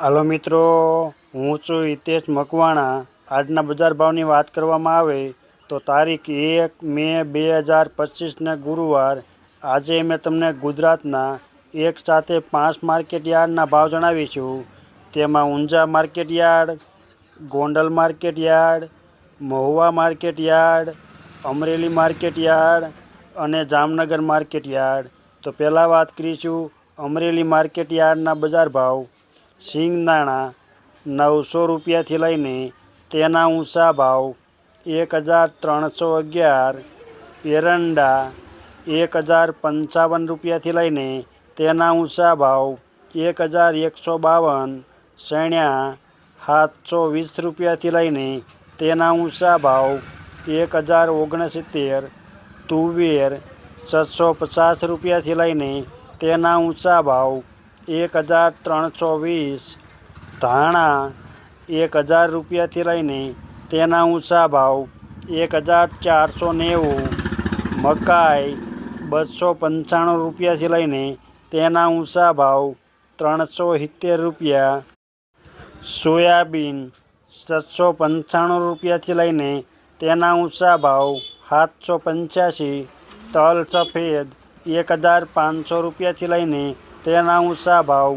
હાલો મિત્રો, હું છું હિતેશ મકવાણા. આજના બજાર ભાવની વાત કરવામાં આવે તો તારીખ એક મે બે હજાર પચીસને ગુરુવાર. આજે મેં તમને ગુજરાતના એક સાથે પાંચ માર્કેટ યાર્ડના ભાવ જણાવીશું તેમાં Unjha market yard, Gondal market yard, Mahuva market yard, Amreli market yard અને જામનગર માર્કેટ યાર્ડ. તો પહેલાં વાત કરીશું અમરેલી માર્કેટ યાર્ડના બજાર ભાવ. સિંગદાણા નવસો રૂપિયાથી લઈને તેના ઊંચા ભાવ એક હજાર ત્રણસો અગિયાર, એરંડા એક હજાર પંચાવન રૂપિયાથી લઈને તેના ઊંચા ભાવ એક હજાર એકસો બાવન સેણ્યા સાતસો વીસ રૂપિયાથી લઈને તેના ઊંચા ભાવ એક હજાર ઓગણસિત્તેર, તુવેર છસો પચાસ રૂપિયાથી લઈને તેના ઊંચા ભાવ એક હજાર ત્રણસો વીસ ધાણા એક હજાર રૂપિયાથી લઈને તેના ઊંચા ભાવ એક હજાર ચારસો નેવું મકાઈ બસો પંચાણું રૂપિયાથી લઈને તેના ઊંચા ભાવ ત્રણસો સિત્તેર રૂપિયા સોયાબીન સાતસો પંચાણું રૂપિયાથી લઈને તેના ઊંચા ભાવ સાતસો પંચ્યાસી તલ સફેદ એક હજાર પાંચસો રૂપિયાથી લઈને તેના ઊંચા ભાવ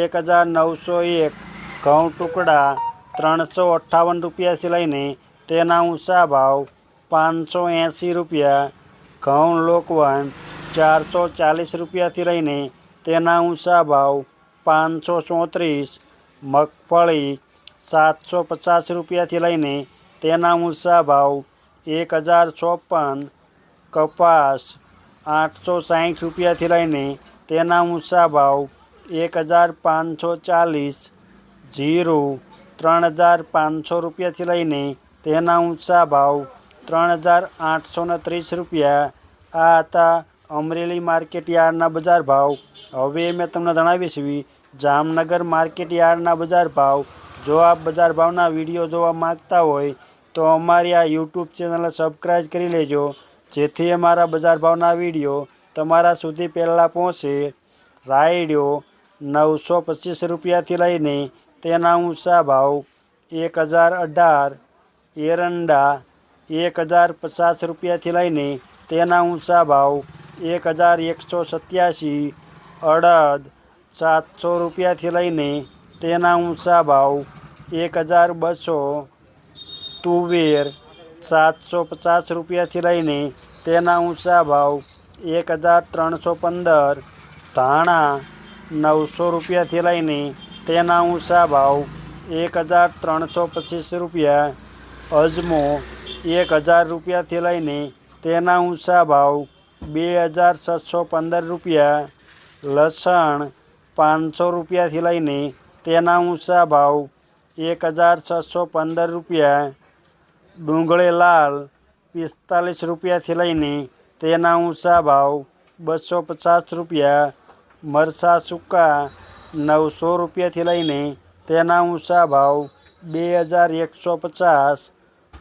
એક હજાર નવસો એક ઘઉં ટુકડા ત્રણસો અઠ્ઠાવન રૂપિયાથી લઈને તેના ઊંચા ભાવ પાંચસો એંસી રૂપિયા, ઘઉં લોકવન ચારસો ચાલીસ રૂપિયાથી લઈને તેના ઊંચા ભાવ પાંચસો ચોત્રીસ, મગફળી સાતસો પચાસ રૂપિયાથી લઈને તેના ઊંચા ભાવ એક હજાર ચોપન, કપાસ આઠસો સાહીઠ રૂપિયાથી લઈને તેના ઊંચા ભાવ એક હજાર પાંચસો ચાલીસ જીરું ત્રણ હજાર પાંચસો રૂપિયાથી લઈને તેના ઊંચા ભાવ ત્રણ હજાર આઠસો ને ત્રીસ રૂપિયા. આ હતા અમરેલી માર્કેટ યાર્ડના બજાર ભાવ. હવે મેં તમને જણાવીશ જામનગર માર્કેટ યાર્ડના બજાર ભાવ. જો આપ બજાર ભાવના વીડિયો જોવા માંગતા હોય તો અમારી આ યુટ્યુબ ચેનલને સબસ્ક્રાઈબ કરી લેજો. જેથી અમારા બજાર ભાવના વીડિયો તમારા સુધી પહેલાં પહોંચે રાયડ્યો નવસો પચીસ રૂપિયાથી લઈને તેના ઊંચા ભાવ એક હજાર અઢાર, એરંડા એક હજાર પચાસ રૂપિયાથી લઈને તેના ઊંચા ભાવ એક હજાર એકસો સત્યાસી, અડદ સાતસો રૂપિયાથી લઈને તેના ઊંચા ભાવ એક હજાર બસો, તુવેર સાતસો પચાસ રૂપિયાથી લઈને તેના ઊંચા ભાવ એક હજાર ત્રણસો પંદર, ધાણા નવસો રૂપિયાથી લઈને તેના ઊંચા ભાવ એક હજાર ત્રણસો પચીસ રૂપિયા, અજમો એક હજાર રૂપિયાથી લઈને તેના ઊંચા ભાવ બે હજાર છસો પંદર રૂપિયા, લસણ પાંચસો રૂપિયાથી લઈને તેના ઊંચા ભાવ એક હજાર છસો પંદર રૂપિયા, ડુંગળી લાલ પિસ્તાલીસ રૂપિયાથી લઈને તેના ઊંચા ભાવ બસો પચાસ રૂપિયા મરચાં સૂકા નવસો રૂપિયાથી લઈને તેના ઊંચા ભાવ બે હજાર એકસો પચાસ,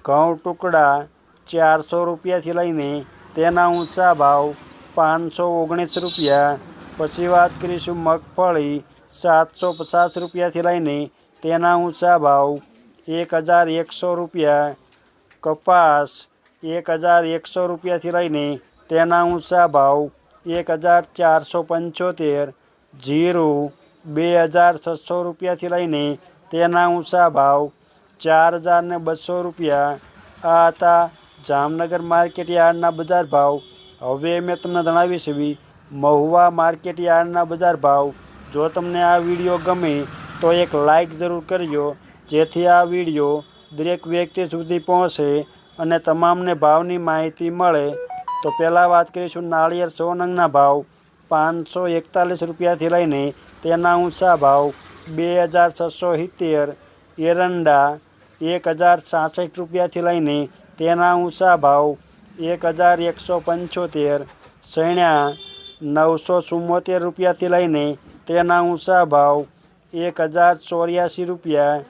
ઘઉં ટુકડા ચારસો રૂપિયાથી લઈને તેના ઊંચા ભાવ પાંચસો ઓગણીસ રૂપિયા. પછી વાત કરીશું મગફળી સાતસો પચાસ રૂપિયાથી લઈને તેના ઊંચા ભાવ એક હજાર એકસો રૂપિયા. કપાસ એક હજાર એકસો રૂપિયાથી લઈને તેના ઊંચા ભાવ એક હજાર ચારસો પંચોતેર, જીરું બે હજાર છસો રૂપિયાથી લઈને તેના ઊંચા ભાવ ચાર હજાર ને બસો રૂપિયા. આ હતા જામનગર માર્કેટ યાર્ડના બજાર ભાવ. હવે મેં તમને જણાવીશ એવી મહુવા માર્કેટ યાર્ડના બજાર ભાવ. જો તમને આ વીડિયો ગમે તો એક લાઈક જરૂર કરજો, જેથી આ વીડિયો દરેક વ્યક્તિ સુધી પહોંચે. અને તમામને ભાવની માહિતી મળે, તો પહેલાં વાત કરીશું નાળિયેર સો નંગના ભાવ. પાંચસો એકતાલીસ રૂપિયાથી લઈને તેના ઊંચા ભાવ. બે હજાર છસો સિત્તેર. એરંડા એક હજાર સાસઠ રૂપિયાથી લઈને તેના ઊંચા ભાવ. એક હજાર એકસો પંચોતેર. સૈણ્યા નવસો ચુમ્મોતેર રૂપિયાથી લઈને તેના ઊંચા ભાવ. એક હજાર ચોર્યાસી રૂપિયા.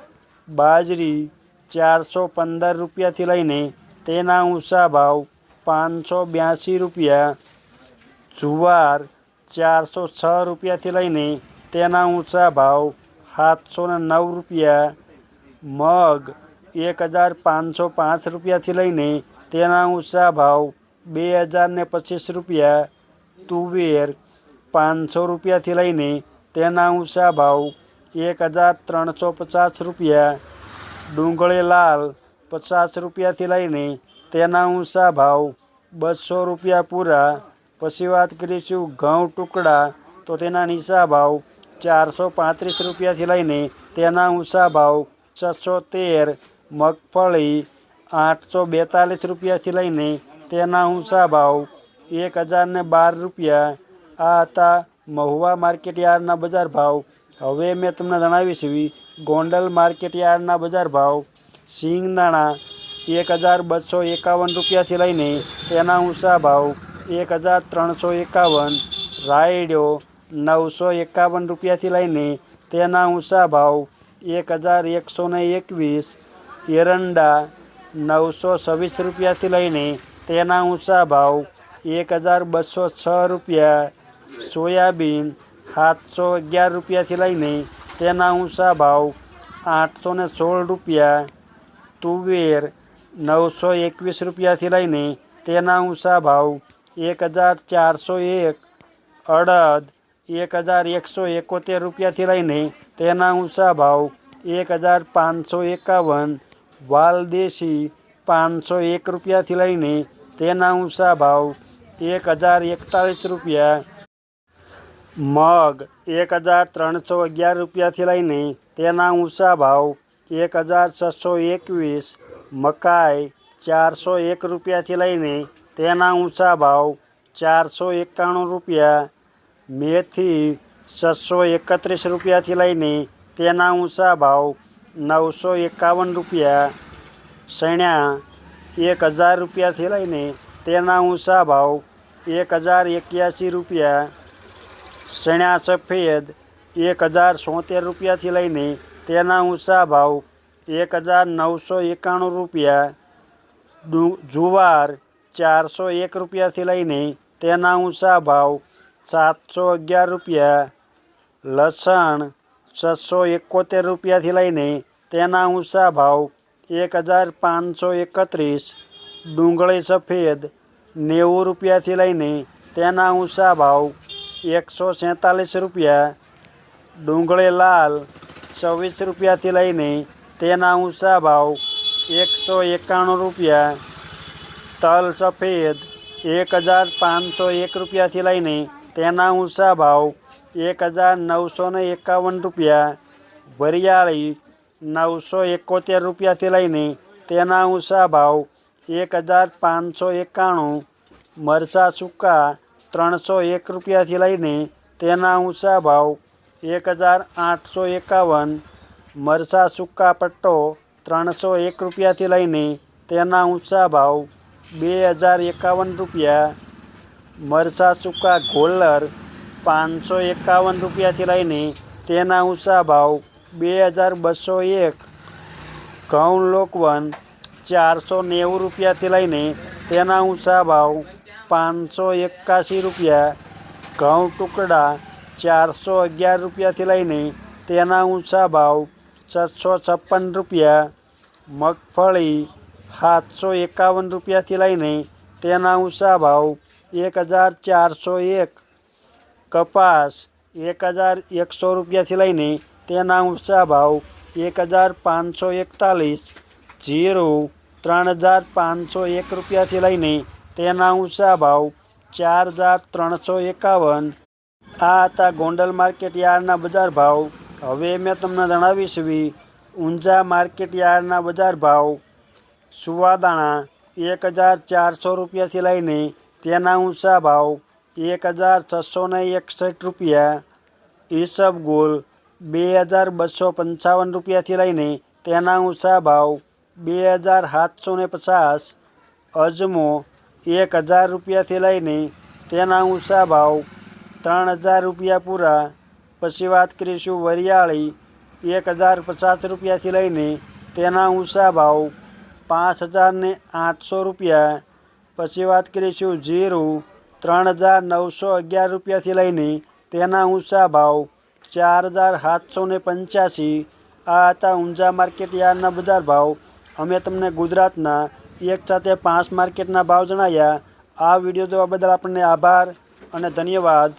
બાજરી ચારસો પંદર રૂપિયાથી લઈને તેના ઊંચા ભાવ પાંચસો બ્યાસી રૂપિયા, જુવાર ચારસો છ રૂપિયાથી લઈને તેના ઊંચા ભાવ સાતસો નવ રૂપિયા, મગ એક હજાર પાંચસો પાંચ રૂપિયાથી લઈને તેના ઊંચા ભાવ બે હજાર પચીસ રૂપિયા, તુવેર પાંચસો રૂપિયાથી લઈને તેના ઊંચા ભાવ એક હજાર ત્રણસો પચાસ રૂપિયા ડુંગળી લાલ, પચાસ રૂપિયાથી લઈને તેના ઊંચા ભાવ, બસો રૂપિયા પૂરા. પછી વાત કરીશું ઘઉં ટુકડા, તો તેના નીચા ભાવ ચારસો પાંત્રીસ રૂપિયાથી લઈને તેના ઊંચા ભાવ છસો તેર. મગફળી આઠસો બેતાલીસ રૂપિયાથી લઈને તેના ઊંચા ભાવ એક હજારને બાર રૂપિયા. આ હતા મહુવા માર્કેટ યાર્ડના બજાર ભાવ હવે મેં તમને જણાવીશ એવી ગોંડલ માર્કેટ યાર્ડના બજાર ભાવ સિંગદાણા એક હજાર બસો એકાવન રૂપિયાથી લઈને તેના ઊંચા ભાવ એક હજાર ત્રણસો એકાવન, રાયડો નવસો એકાવન રૂપિયાથી લઈને તેના ઊંચા ભાવ એક હજાર એકસો ને એકવીસ, એરંડા નવસો છવ્વીસ રૂપિયાથી લઈને તેના ઊંચા ભાવ એક હજાર બસો છ રૂપિયા, સોયાબીન સાતસો અગિયાર રૂપિયાથી લઈને તેના ઊંચા ભાવ આઠસો ને સોળ રૂપિયા, તુવેર નવસો એકવીસ રૂપિયાથી લઈને તેના ઊંચા ભાવ એક હજાર ચારસો એક, અડદ એક હજાર એકસો એકોતેર રૂપિયાથી લઈને તેના ઊંચા ભાવ એક હજાર પાંચસો એકાવન વાલદેશી પાંચસો એક રૂપિયાથી લઈને તેના ઊંચા ભાવ એક હજાર એકતાલીસ રૂપિયા મગ એક હજાર ત્રણસો અગિયાર રૂપિયાથી લઈને તેના ઊંચા ભાવ એક હજાર છસો એકવીસ, મકાઈ ચારસો એક રૂપિયાથી લઈને તેના ઊંચા ભાવ ચારસો એકાણું રૂપિયા, મેથી છસો એકત્રીસ રૂપિયાથી લઈને તેના ઊંચા ભાવ નવસો એકાવન રૂપિયા સણ્યા એક હજાર રૂપિયાથી લઈને તેના ઊંચા ભાવ એક હજાર એક્યાસી રૂપિયા સણ્યા સફેદ એક હજાર સોતેર રૂપિયાથી લઈને તેના ઊંચા ભાવ એક હજાર નવસો એકાણું રૂપિયા. જુવાર ચારસો એક રૂપિયાથી લઈને તેના ઊંચા ભાવ સાતસો અગિયાર રૂપિયા. લસણ છસો એકોતેર રૂપિયાથી લઈને તેના ઊંચા ભાવ એક હજાર પાંચસો એકત્રીસ. ડુંગળી સફેદ નેવું રૂપિયાથી લઈને તેના ઊંચા ભાવ એકસો સેંતાલીસ રૂપિયા. ડુંગળી લાલ છવ્વીસ રૂપિયાથી લઈને તેના ઊંચા ભાવ એકસો એકાણું રૂપિયા. તલ સફેદ એક હજાર પાંચસો એક રૂપિયાથી લઈને તેના ઊંચા ભાવ એક હજાર નવસો ને એકાવન રૂપિયા. વરિયાળી નવસો એકોતેર રૂપિયાથી લઈને તેના ઊંચા ભાવ એક હજાર પાંચસો એકાણું. મરચાં સૂકા ત્રણસો એક રૂપિયાથી લઈને તેના ઊંચા ભાવ એક હજાર આઠસો એકાવન, મરસા સૂકા પટ્ટો ત્રણસો એક રૂપિયાથી લઈને તેના ઊંચા ભાવ બે હજાર એકાવન રૂપિયા, મરસા સૂકા ગોલર પાંચસો એકાવન રૂપિયાથી લઈને તેના ઊંચા ભાવ બે હજાર બસો એક, ઘઉં લોકવન ચારસો નેવું રૂપિયાથી લઈને તેના ઊંચા ભાવ પાંચસો એકાસી રૂપિયા. ઘઉં ટુકડા ચારસો અગિયાર રૂપિયાથી લઈને તેના ઊંચા ભાવ છસો છપ્પન રૂપિયા. મગફળી સાતસો એકાવન રૂપિયાથી લઈને તેના ઊંચા ભાવ એક હજાર ચારસો એક. કપાસ એક હજાર એકસો રૂપિયાથી લઈને તેના ઊંચા ભાવ એક હજાર પાંચસો એકતાલીસ. જીરું ત્રણ હજાર પાંચસો એક રૂપિયાથી લઈને તેના ઊંચા ભાવ ચાર હજાર ત્રણસો એકાવન. આ હતા ગોંડલ માર્કેટ યાર્ડના બજાર ભાવ. હવે મેં તમને જણાવીશ બી ઊંઝા માર્કેટ યાર્ડના બજાર ભાવ. સુવાદાણા એક હજાર ચારસો રૂપિયાથી લઈને તેના ઊંચા ભાવ એક હજાર છસો ને એકસઠ રૂપિયા. ઈસબગુલ બે હજાર બસો પંચાવન રૂપિયાથી લઈને તેના ઊંચા ભાવ બે હજાર સાતસો ને પચાસ. અજમો એક હજાર રૂપિયાથી લઈને તેના ઊંચા ભાવ ત્રણ હજાર રૂપિયા પૂરા. પછી વાત કરીશું વરિયાળી. એક હજાર પચાસ રૂપિયાથી લઈને તેના ઊંચા ભાવ પાંચ હજાર ને આઠસો રૂપિયા. પછી વાત કરીશું જીરું. ત્રણ હજાર નવસો અગિયાર રૂપિયાથી લઈને તેના ઊંચા ભાવ ચાર હજાર સાતસો ને પંચ્યાસી. આ હતા ઊંઝા માર્કેટ યાર્ડના બજાર ભાવ. અમે તમને ગુજરાતના એક સાથે પાંચ માર્કેટના ભાવ જણાવ્યા આ વીડિયો જોવા બદલ આપણને આભાર અને ધન્યવાદ.